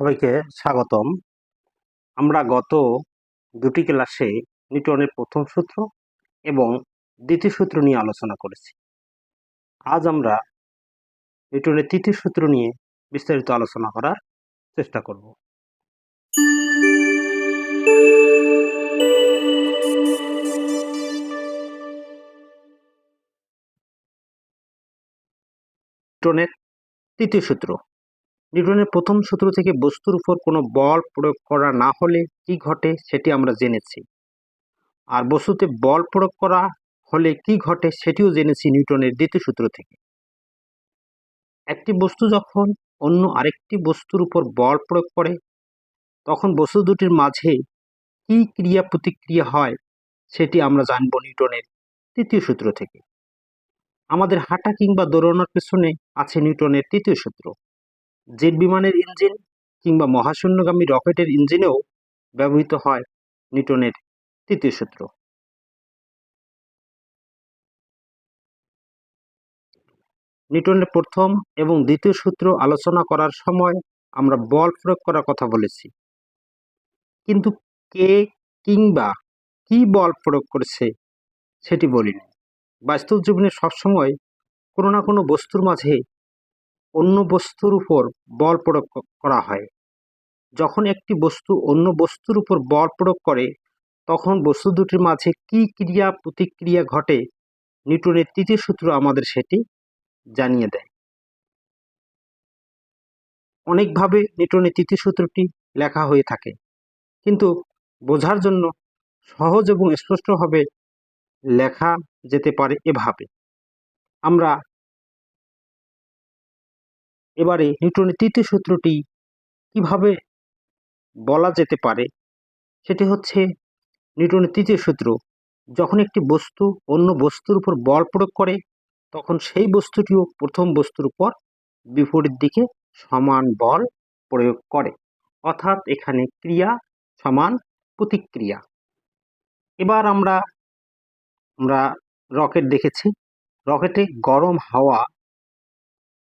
সবাইকে স্বাগতম। আমরা গত দুটি ক্লাসে নিউটনের প্রথম সূত্র এবং দ্বিতীয় সূত্র নিয়ে আলোচনা করেছি। আজ আমরা নিউটনের তৃতীয় সূত্র নিয়ে বিস্তারিত আলোচনা করার চেষ্টা করব। নিউটনের তৃতীয় সূত্র নিউটনের প্রথম সূত্র থেকে বস্তুর উপর কোনো বল প্রয়োগ করা না হলে কি ঘটে সেটি আমরা জেনেছি। আর বস্তুতে বল প্রয়োগ করা হলে কি ঘটে সেটিও জেনেছি নিউটনের দ্বিতীয় সূত্র থেকে। একটি বস্তু যখন অন্য আরেকটি বস্তুর উপর বল প্রয়োগ করে, তখন বস্তু দুটির মাঝে কি ক্রিয়া প্রতিক্রিয়া হয় সেটি আমরা জানব নিউটনের তৃতীয় সূত্র থেকে। আমাদের হাঁটা কিংবা দৌড়ানোর পেছনে আছে নিউটনের তৃতীয় সূত্র। জেট বিমানের ইঞ্জিন কিংবা মহাশূন্যগামী রকেটের ইঞ্জিনেও ব্যবহৃত হয় নিউটনের তৃতীয় সূত্র। নিউটনের প্রথম এবং দ্বিতীয় সূত্র আলোচনা করার সময় আমরা বল প্রয়োগ করার কথা বলেছি। কিন্তু কে কিংবা কি বল প্রয়োগ করেছে সেটি বলিনি। বাস্তব জীবনে সবসময় কোনো না কোনো বস্তুর মাঝে অন্য বস্তুর উপর বল প্রয়োগ করা হয়। যখন একটি বস্তু অন্য বস্তুর উপর বল প্রয়োগ করে, তখন বস্তু দুটির মাঝে কি ক্রিয়া প্রতিক্রিয়া ঘটে নিউটনের তৃতীয় সূত্র আমাদের সেটি জানিয়ে দেয়। অনেকভাবে নিউটনের তৃতীয় সূত্রটি লেখা হয়ে থাকে। কিন্তু বোঝার জন্য সহজ এবং স্পষ্টভাবে লেখা যেতে পারে এভাবে। আমরা এবারে নিউটনের তৃতীয় সূত্রটি কীভাবে বলা যেতে পারে? সেটি হচ্ছে নিউটনের তৃতীয় সূত্র। যখন একটি বস্তু অন্য বস্তুর উপর বল প্রয়োগ করে, তখন সেই বস্তুটিও প্রথম বস্তুর উপর বিপরীত দিকে সমান বল প্রয়োগ করে। অর্থাৎ এখানে ক্রিয়া সমান প্রতিক্রিয়া। এবার আমরা আমরা রকেট দেখেছি। রকেটে গরম হাওয়া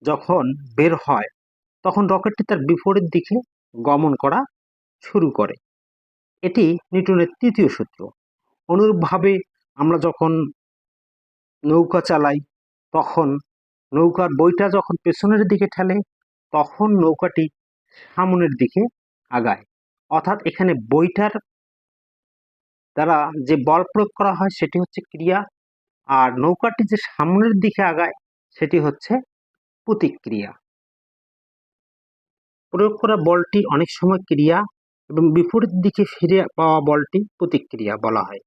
যখন বের হয়, তখন রকেটটি তার বিপরীত দিকে গমন করা শুরু করে। এটি নিউটনের তৃতীয় সূত্র। অনুরূপভাবে আমরা যখন নৌকা চালাই, তখন নৌকার বইটা যখন পেছনের দিকে ঠেলে, তখন নৌকাটি সামনের দিকে আগায়। অর্থাৎ এখানে বইটার দ্বারা যে বল প্রয়োগ করা হয়, সেটি হচ্ছে ক্রিয়া, আর নৌকাটি যে সামনের দিকে আগায়, সেটি হচ্ছে প্রতিক্রিয়া। প্রয়োগ করা বলটি অনেক সময় ক্রিয়া এবং বিপরীত দিকে ফিরে পাওয়া বলটি প্রতিক্রিয়া বলা হয়।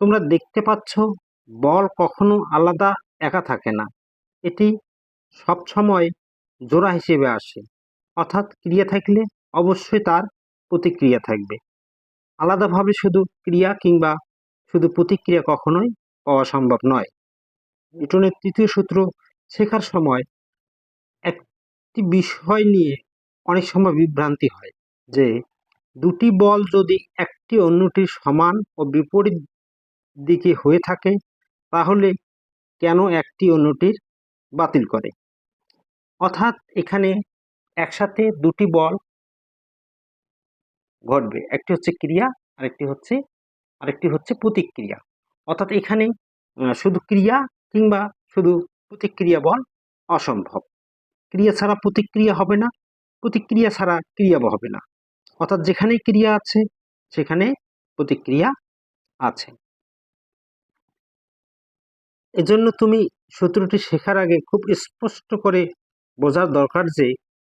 তোমরা দেখতে পাচ্ছ, বল কখনো আলাদা একা থাকে না। এটি সব সময় জোড়া হিসেবে আসে। অর্থাৎ ক্রিয়া থাকলে অবশ্যই তার প্রতিক্রিয়া থাকবে। আলাদাভাবে শুধু ক্রিয়া কিংবা শুধু প্রতিক্রিয়া কখনোই পাওয়া সম্ভব নয়। নিউটনের তৃতীয় সূত্র শেখার সময় একটি বিষয় নিয়ে অনেক সময় বিভ্রান্তি হয় যে দুটি বল যদি একটি অন্যটির সমান ও বিপরীত দিকে হয়ে থাকে, তাহলে কেন একটি অন্যটির বাতিল করে? অর্থাৎ এখানে একসাথে দুটি বল ঘটবে। একটি হচ্ছে ক্রিয়া, আরেকটি হচ্ছে আরেকটি হচ্ছে প্রতিক্রিয়া। অর্থাৎ এখানে শুধু ক্রিয়া কিংবা শুধু প্রতিক্রিয়া বল অসম্ভব। ক্রিয়া ছাড়া প্রতিক্রিয়া হবে না, প্রতিক্রিয়া ছাড়া ক্রিয়া হবে না। অর্থাৎ যেখানে ক্রিয়া আছে, সেখানে প্রতিক্রিয়া আছে। এজন্য তুমি সূত্রটি শেখার আগে খুব স্পষ্ট করে বোঝার দরকার যে,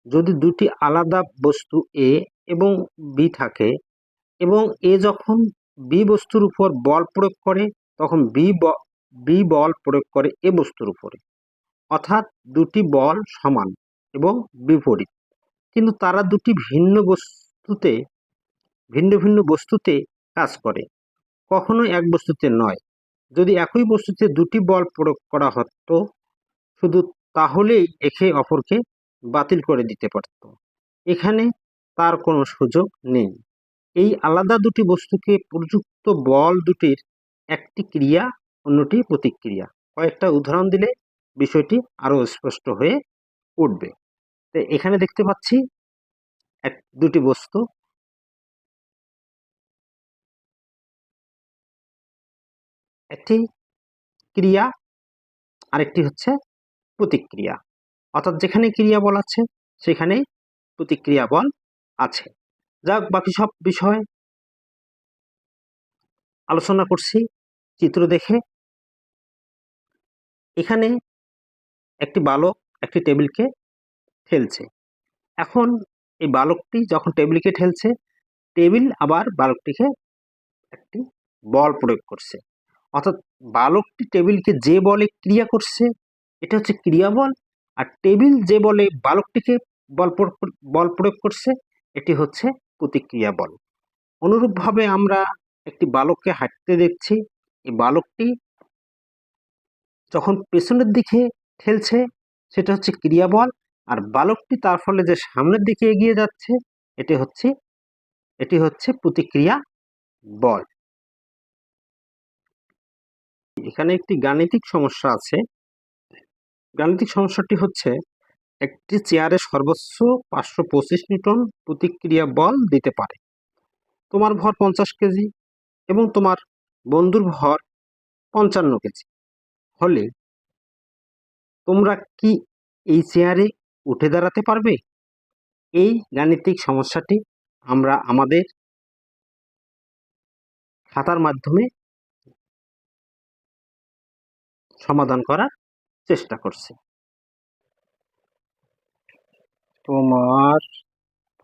যদি দুটি আলাদা বস্তু এ এবং বি থাকে এবং এ যখন বি বস্তুর উপর বল প্রয়োগ করে, তখন বি বি বল প্রয়োগ করে এ বস্তুর উপরে। অর্থাৎ দুটি বল সমান এবং বিপরীত। কিন্তু তারা দুটি ভিন্ন বস্তুতে, ভিন্ন ভিন্ন বস্তুতে কাজ করে। কখনো এক বস্তুতে নয়। যদি একই বস্তুতে দুটি বল প্রয়োগ করা হতো, শুধু তাহলেই একে অপরকে বাতিল করে দিতে পারত। এখানে তার কোনো সুযোগ নেই। এই আলাদা দুটি বস্তুকে প্রযুক্ত বল দুটির একটি ক্রিয়া, অন্যটি প্রতিক্রিয়া। কয়েকটা উদাহরণ দিলে বিষয়টি আরও স্পষ্ট হয়ে উঠবে। তো এখানে দেখতে পাচ্ছি এক, দুটি বস্তু। একটি ক্রিয়া, আরেকটি হচ্ছে প্রতিক্রিয়া। অর্থাৎ যেখানে ক্রিয়া বল আছে সেখানে প্রতিক্রিয়া বল আছে। যাক, বাকি সব বিষয় আলোচনা করছি, চিত্র দেখে। এখানে একটি বালক একটি টেবিলকে ঠেলছে। এখন এই বালকটি যখন টেবিলকে ঠেলছে, টেবিল আবার বালকটিকে একটি বল প্রয়োগ করছে। অর্থাৎ বালকটি টেবিলকে যে বলে ক্রিয়া করছে, এটা হচ্ছে ক্রিয়া বল আর টেবিল যে বলে বালকটিকে বল বল প্রয়োগ করছে, এটি হচ্ছে প্রতিক্রিয়া বল অনুরূপভাবে আমরা একটি বালককে হাঁটতে দেখছি। এই বালকটি যখন পেছনের দিকে ঠেলছে সেটা হচ্ছে ক্রিয়া বল। আর বালকটি তার ফলে যে সামনের দিকে এগিয়ে যাচ্ছে, এটি হচ্ছে এটি হচ্ছে প্রতিক্রিয়া বল। এখানে একটি গাণিতিক সমস্যা আছে। গাণিতিক সমস্যাটি হচ্ছে, একটি চেয়ারে সর্বোচ্চ পাঁচশো পঁচিশ নিউটন প্রতিক্রিয়া বল দিতে পারে। তোমার ভর পঞ্চাশ কেজি এবং তোমার বন্ধুর ভর পঞ্চান্ন কেজি। হলে তোমরা কি এই চেয়ারে উঠে দাঁড়াতে পারবে? এই গাণিতিক সমস্যাটি আমরা আমাদের খাতার মাধ্যমে সমাধান করার চেষ্টা করছি। তোমার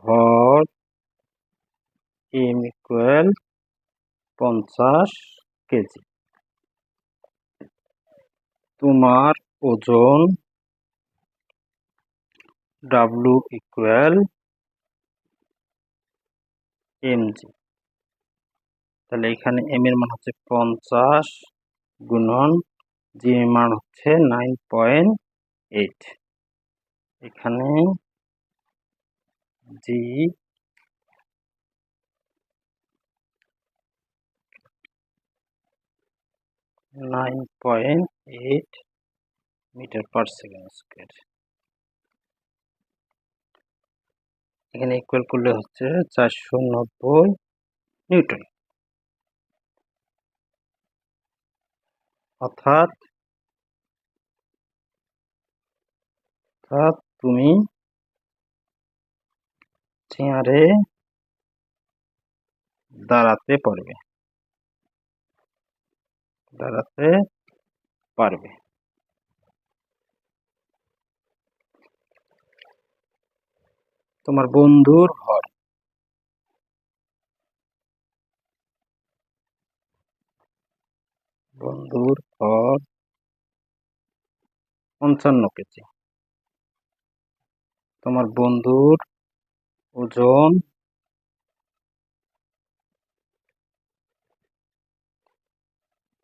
ভর এম ইকুয়াল পঞ্চাশ কেজি। তোমার ওজন ডাব্লু ইকুয়াল এমজি তাহলে এখানে এম এর মান হচ্ছে পঞ্চাশ গুণন জি এর মান হচ্ছে নাইন পয়েন্ট এইট এখানে G nine point eight metre per second square. এখানে ইকুয়াল করলে হচ্ছে চারশো নব্বই নিউটন। অর্থাৎ অর্থাৎ তুমি চেয়ারে দাঁড়াতে পারবে। দাঁড়াতে পারবে। তোমার বন্ধুর ঘর। বন্ধুর ঘর পঞ্চান্ন কেজি। তোমার বন্ধুর ওজন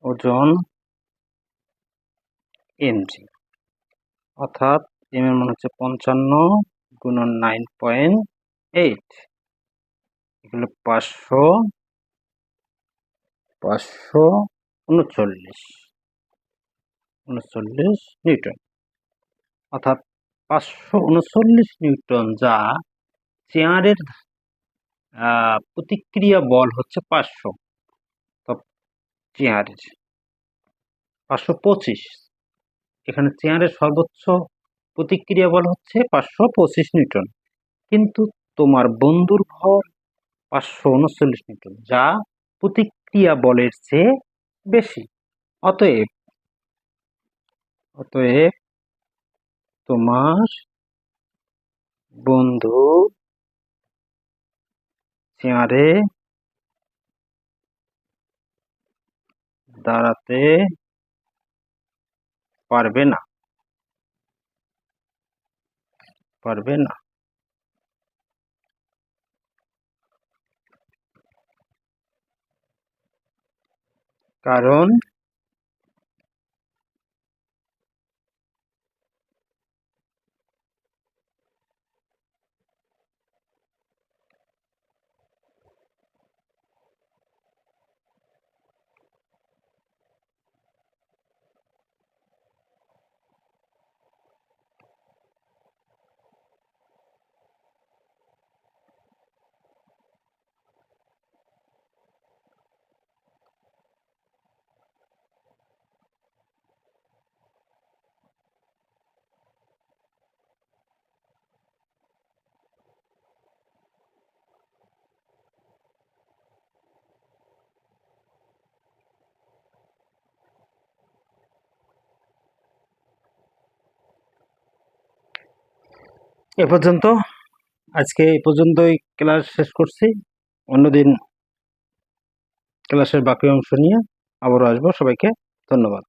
ওজন এমজি অর্থাৎ এম এর মান হচ্ছে পঞ্চান্ন গুণন নাইন পয়েন্ট এইট। এগুলো পাঁচশো পাঁচশো উনচল্লিশ উনচল্লিশ নিউটন। অর্থাৎ পাঁচশো উনচল্লিশ নিউটন যা চেয়ারের প্রতিক্রিয়া বল হচ্ছে পাঁচশো। চেয়ারের পাঁচশো পঁচিশ। এখানে চেয়ারের সর্বোচ্চ প্রতিক্রিয়া বল হচ্ছে পাঁচশো পঁচিশ নিউটন। কিন্তু তোমার বন্ধুর ভর পাঁচশো উনচল্লিশ নিউটন, যা প্রতিক্রিয়া বলের চেয়ে বেশি। অতএব অতএব তোমার বন্ধু চেয়ারে দাঁড়াতে পারবে না। পারবে না। কারণ এ পর্যন্ত। আজকে এই পর্যন্তই ক্লাস শেষ করছি। অন্যদিন ক্লাসের বাকি অংশ নিয়ে আবারও আসব। সবাইকে ধন্যবাদ।